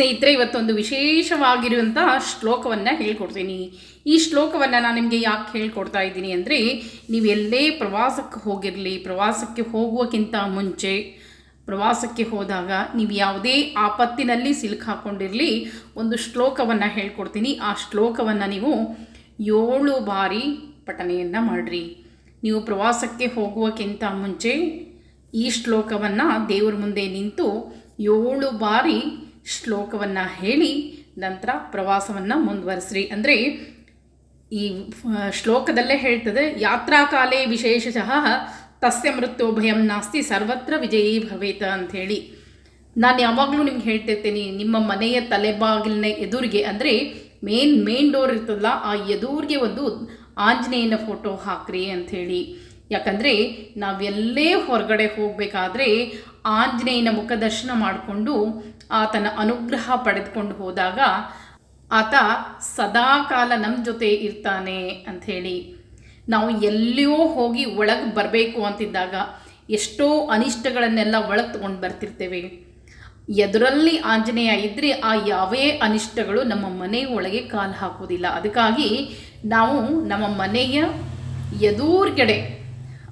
ಸ್ನೇಹಿತರೆ, ಇವತ್ತೊಂದು ವಿಶೇಷವಾಗಿರುವಂಥ ಶ್ಲೋಕವನ್ನು ಹೇಳ್ಕೊಡ್ತೀನಿ. ಈ ಶ್ಲೋಕವನ್ನು ನಾನು ನಿಮಗೆ ಯಾಕೆ ಹೇಳ್ಕೊಡ್ತಾ ಇದ್ದೀನಿ ಅಂದರೆ, ನೀವು ಎಲ್ಲೇ ಪ್ರವಾಸಕ್ಕೆ ಹೋಗಿರಲಿ, ಪ್ರವಾಸಕ್ಕೆ ಹೋಗುವಕ್ಕಿಂತ ಮುಂಚೆ, ಪ್ರವಾಸಕ್ಕೆ ಹೋದಾಗ ನೀವು ಯಾವುದೇ ಆಪತ್ತಿನಲ್ಲಿ ಸಿಲುಕಾಕೊಂಡಿರಲಿ ಒಂದು ಶ್ಲೋಕವನ್ನು ಹೇಳ್ಕೊಡ್ತೀನಿ. ಆ ಶ್ಲೋಕವನ್ನು ನೀವು ಏಳು ಬಾರಿ ಪಠನೆಯನ್ನು ಮಾಡಿರಿ. ನೀವು ಪ್ರವಾಸಕ್ಕೆ ಹೋಗುವಕ್ಕಿಂತ ಮುಂಚೆ ಈ ಶ್ಲೋಕವನ್ನು ದೇವರ ಮುಂದೆ ನಿಂತು ಏಳು ಬಾರಿ ಶ್ಲೋಕವನ್ನು ಹೇಳಿ ನಂತರ ಪ್ರವಾಸವನ್ನು ಮುಂದುವರಿಸ್ರಿ. ಅಂದರೆ ಈ ಶ್ಲೋಕದಲ್ಲೇ ಹೇಳ್ತದೆ, ಯಾತ್ರಾಕಾಲೇ ವಿಶೇಷತಃ ತಸ್ಯ ಮೃತ್ಯು ಭಯಂ ನಾಸ್ತಿ ಸರ್ವತ್ರ ವಿಜಯೀ ಭವೇತ ಅಂಥೇಳಿ. ನಾನು ಯಾವಾಗಲೂ ನಿಮ್ಗೆ ಹೇಳ್ತಿರ್ತೀನಿ, ನಿಮ್ಮ ಮನೆಯ ತಲೆಬಾಗಿಲಿನ ಎದುರಿಗೆ, ಅಂದರೆ ಮೇನ್ ಮೇನ್ ಡೋರ್ ಇರ್ತದಲ್ಲ, ಆ ಎದುರಿಗೆ ಒಂದು ಆಂಜನೇಯನ ಫೋಟೋ ಹಾಕ್ರಿ ಅಂಥೇಳಿ. ಯಾಕಂದರೆ ನಾವೆಲ್ಲೇ ಹೊರಗಡೆ ಹೋಗಬೇಕಾದ್ರೆ ಆಂಜನೇಯನ ಮುಖದರ್ಶನ ಮಾಡಿಕೊಂಡು ಆತನ ಅನುಗ್ರಹ ಪಡೆದುಕೊಂಡು ಹೋದಾಗ ಆತ ಸದಾಕಾಲ ನಮ್ಮ ಜೊತೆ ಇರ್ತಾನೆ ಅಂಥೇಳಿ ನಾವು ಎಲ್ಲಿಯೋ ಹೋಗಿ ಒಳಗೆ ಬರಬೇಕು ಅಂತಿದ್ದಾಗ ಎಷ್ಟೋ ಅನಿಷ್ಟಗಳನ್ನೆಲ್ಲ ಒಳಗೆ ತೊಗೊಂಡು ಬರ್ತಿರ್ತೇವೆ. ಎದುರಲ್ಲಿ ಆಂಜನೇಯ ಇದ್ದರೆ ಆ ಯಾವೇ ಅನಿಷ್ಟಗಳು ನಮ್ಮ ಮನೆ ಒಳಗೆ ಕಾಲು ಹಾಕೋದಿಲ್ಲ ಅದಕ್ಕಾಗಿ ನಾವು ನಮ್ಮ ಮನೆಯ ಎದುರುಗಡೆ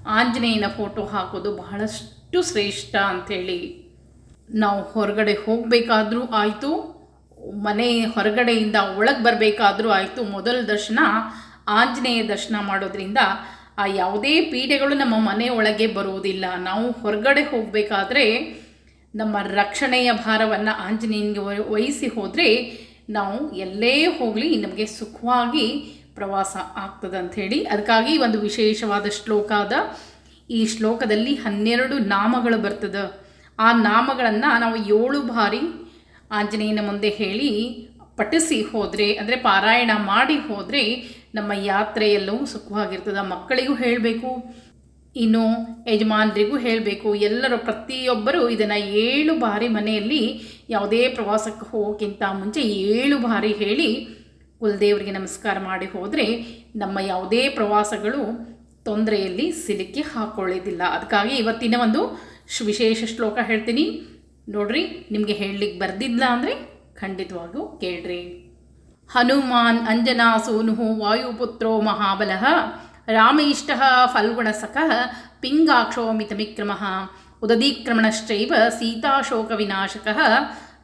ಆಂಜನೇಯನ ಫೋಟೋ ಹಾಕೋದು ಬಹಳಷ್ಟು ಶ್ರೇಷ್ಠ ಅಂಥೇಳಿ ನಾವು ಹೊರಗಡೆ ಹೋಗಬೇಕಾದ್ರೂ ಆಯಿತು, ಮನೆ ಹೊರಗಡೆಯಿಂದ ಒಳಗೆ ಬರಬೇಕಾದ್ರೂ ಆಯಿತು. ಮೊದಲ ದರ್ಶನ, ಆಂಜನೇಯ ದರ್ಶನ ಮಾಡೋದ್ರಿಂದ ಆ ಯಾವುದೇ ಪೀಡೆಗಳು ನಮ್ಮ ಮನೆ ಒಳಗೆ ಬರುವುದಿಲ್ಲ. ನಾವು ಹೊರಗಡೆ ಹೋಗಬೇಕಾದ್ರೆ ನಮ್ಮ ರಕ್ಷಣೆಯ ಭಾರವನ್ನು ಆಂಜನೇಯನಿಗೆ ವಹಿಸಿ ಹೋದರೆ ನಾವು ಎಲ್ಲೇ ಹೋಗಲಿ ನಮಗೆ ಸುಖವಾಗಿ ಪ್ರವಾಸ ಆಗ್ತದೆ ಅಂಥೇಳಿ ಅದಕ್ಕಾಗಿ ಒಂದು ವಿಶೇಷವಾದ ಶ್ಲೋಕ ಅದ. ಈ ಶ್ಲೋಕದಲ್ಲಿ ಹನ್ನೆರಡು ನಾಮಗಳು ಬರ್ತದೆ. ಆ ನಾಮಗಳನ್ನು ನಾವು ಏಳು ಬಾರಿ ಆಂಜನೇಯನ ಮುಂದೆ ಹೇಳಿ ಪಠಿಸಿ ಹೋದರೆ, ಅಂದರೆ ಪಾರಾಯಣ ಮಾಡಿ ಹೋದರೆ ನಮ್ಮ ಯಾತ್ರೆಯೆಲ್ಲವೂ ಸುಖವಾಗಿರ್ತದೆ. ಮಕ್ಕಳಿಗೂ ಹೇಳಬೇಕು, ಇನ್ನು ಯಜಮಾನರಿಗೂ ಹೇಳಬೇಕು. ಎಲ್ಲರೂ ಪ್ರತಿಯೊಬ್ಬರು ಇದನ್ನು ಏಳು ಬಾರಿ ಮನೆಯಲ್ಲಿ ಯಾವುದೇ ಪ್ರವಾಸಕ್ಕೆ ಹೋಗೋಕ್ಕಿಂತ ಮುಂಚೆ ಏಳು ಬಾರಿ ಹೇಳಿ ಕುಲದೇವರಿಗೆ ನಮಸ್ಕಾರ ಮಾಡಿ ಹೋದರೆ ನಮ್ಮ ಯಾವುದೇ ಪ್ರವಾಸಗಳು ತೊಂದರೆಯಲ್ಲಿ ಸಿಲುಕಿ ಹಾಕೊಳ್ಳೋದಿಲ್ಲ ಅದಕ್ಕಾಗಿ ಇವತ್ತಿನ ಒಂದು ವಿಶೇಷ ಶ್ಲೋಕ ಹೇಳ್ತೀನಿ. ನೋಡ್ರಿ, ನಿಮಗೆ ಹೇಳಲಿಕ್ಕೆ ಬರ್ದಿಲ್ಲ ಅಂದರೆ ಖಂಡಿತವಾಗೂ ಕೇಳ್ರಿ. ಹನುಮಾನ್ ಅಂಜನಾ ಸೋನು ವಾಯುಪುತ್ರೋ ಮಹಾಬಲಃ, ರಾಮೈಷ್ಟಃ ಫಲ್ಗುಣಸಖಃ ಪಿಂಗಾಕ್ಷೋ ಮಿತಮಿಕ್ರಮಃ ಉದದೀಕ್ರಮಣಶ್ಚೈವ ಸೀತಾಶೋಕವಿನಾಶಕಃ,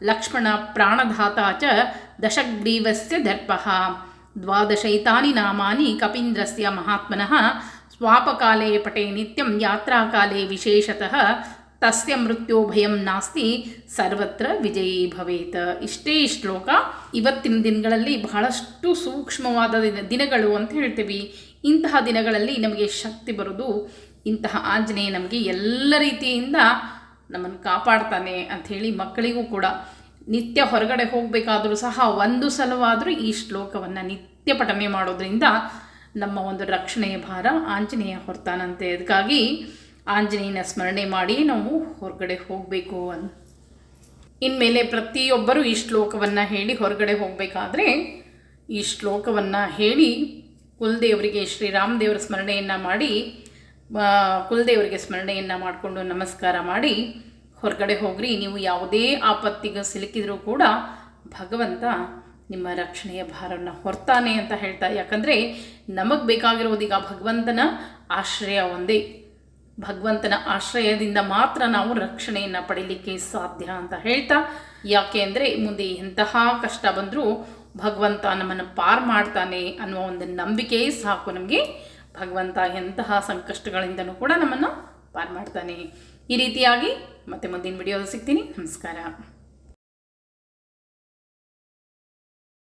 ಲಕ್ಷ್ಮಣ ಪ್ರಾಣಧಾತ ಚ ದಶಗ್ರೀವಸ್ಯ ದರ್ಪಃ, ದ್ವಾದಶೈತಾನಿ ನಾಮಾನಿ ಕಪೀಂದ್ರಸ್ಯ ಮಹಾತ್ಮನಃ ಸ್ವಾಪಕಾಲೇ ಪಟೇ ನಿತ್ಯಂ ಯಾತ್ರಾಕಾಲೇ ವಿಶೇಷತಃ, ತಸ್ಯ ಮೃತ್ಯೋ ಭಯಂ ನಾಸ್ತಿ, ಸರ್ವತ್ರ ವಿಜಯೀ ಭವೇತ. ಇಷ್ಟೇ ಶ್ಲೋಕ. ಇವತ್ತಿನ ದಿನಗಳಲ್ಲಿ ಬಹಳಷ್ಟು ಸೂಕ್ಷ್ಮವಾದ ದಿನ, ದಿನಗಳು ಅಂತ ಹೇಳ್ತೀವಿ. ಇಂತಹ ದಿನಗಳಲ್ಲಿ ನಮಗೆ ಶಕ್ತಿ ಬರೋದು, ಇಂತಹ ಆಂಜನೇಯ ನಮಗೆ ಎಲ್ಲ ರೀತಿಯಿಂದ ನಮ್ಮನ್ನು ಕಾಪಾಡ್ತಾನೆ ಅಂಥೇಳಿ ಮಕ್ಕಳಿಗೂ ಕೂಡ. ನಿತ್ಯ ಹೊರಗಡೆ ಹೋಗಬೇಕಾದರೂ ಸಹ ಒಂದು ಸಲವಾದರೂ ಈ ಶ್ಲೋಕವನ್ನು ನಿತ್ಯ ಪಠನೆ ಮಾಡೋದ್ರಿಂದ ನಮ್ಮ ಒಂದು ರಕ್ಷಣೆಯ ಭಾರ ಆಂಜನೇಯ ಹೊರ್ತಾನಂತೆ. ಅದಕ್ಕಾಗಿ ಆಂಜನೇಯನ ಸ್ಮರಣೆ ಮಾಡಿ ನಾವು ಹೊರಗಡೆ ಹೋಗಬೇಕು ಅಂತ ಇನ್ಮೇಲೆ ಪ್ರತಿಯೊಬ್ಬರು ಈ ಶ್ಲೋಕವನ್ನು ಹೇಳಿ ಹೊರಗಡೆ ಹೋಗಬೇಕಾದ್ರೆ ಈ ಶ್ಲೋಕವನ್ನು ಹೇಳಿ ಕುಲದೇವರಿಗೆ ಶ್ರೀರಾಮದೇವರ ಸ್ಮರಣೆಯನ್ನು ಮಾಡಿ ಕುಲದೇವರಿಗೆ ಸ್ಮರಣೆಯನ್ನು ಮಾಡಿಕೊಂಡು ನಮಸ್ಕಾರ ಮಾಡಿ ಹೊರಗಡೆ ಹೋಗ್ರಿ. ನೀವು ಯಾವುದೇ ಆಪತ್ತಿಗೆ ಸಿಲುಕಿದರೂ ಕೂಡ ಭಗವಂತ ನಿಮ್ಮ ರಕ್ಷಣೆಯ ಭಾರವನ್ನು ಹೊರ್ತಾನೆ ಅಂತ ಹೇಳ್ತಾ, ಯಾಕಂದರೆ ನಮಗೆ ಬೇಕಾಗಿರೋದೀಗ ಭಗವಂತನ ಆಶ್ರಯ ಒಂದೇ. ಭಗವಂತನ ಆಶ್ರಯದಿಂದ ಮಾತ್ರ ನಾವು ರಕ್ಷಣೆಯನ್ನು ಪಡೀಲಿಕ್ಕೆ ಸಾಧ್ಯ ಅಂತ ಹೇಳ್ತಾ, ಯಾಕೆ ಅಂದರೆ ಮುಂದೆ ಎಂತಹ ಕಷ್ಟ ಬಂದರೂ ಭಗವಂತ ನಮ್ಮನ್ನು ಪಾರ್ ಮಾಡ್ತಾನೆ ಅನ್ನುವ ಒಂದು ನಂಬಿಕೆ ಸಾಕು ನಮಗೆ. ಭಗವಂತ ಎಂತಹ ಸಂಕಷ್ಟಗಳಿಂದನೂ ಕೂಡ ನಮ್ಮನ್ನು ಪಾರ್ ಮಾಡ್ತಾನೆ. ಈ ರೀತಿಯಾಗಿ ಮತ್ತೆ ಮುಂದಿನ ವಿಡಿಯೋ ಸಿಗ್ತೀನಿ. ನಮಸ್ಕಾರ.